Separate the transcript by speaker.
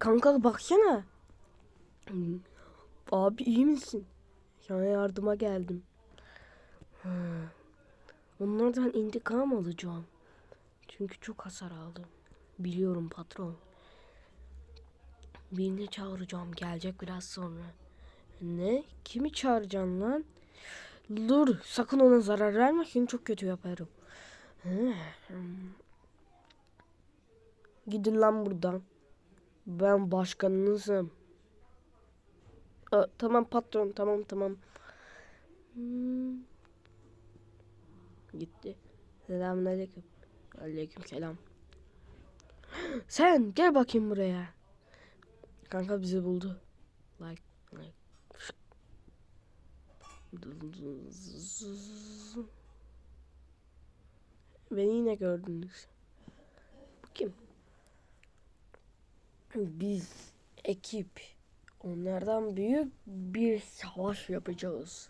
Speaker 1: kanka baksana. Abi iyi misin? Sana yardıma geldim. Onlardan intikam alacağım. Çünkü çok hasar aldım. Biliyorum patron. Birini çağıracağım. Gelecek biraz sonra. Ne? Kimi çağıracaksın lan? Dur. Sakın ona zarar verme. Seni çok kötü yaparım. Gidin lan buradan. Ben başkanınızım. Aa, tamam patron. Tamam tamam. Hmm. Gitti. Selamünaleyküm. Aleyküm selam. Sen gel bakayım buraya. Kanka bizi buldu. Like, like. Beni yine gördünüz. Bu kim? Biz ekip onlardan büyük bir savaş yapacağız.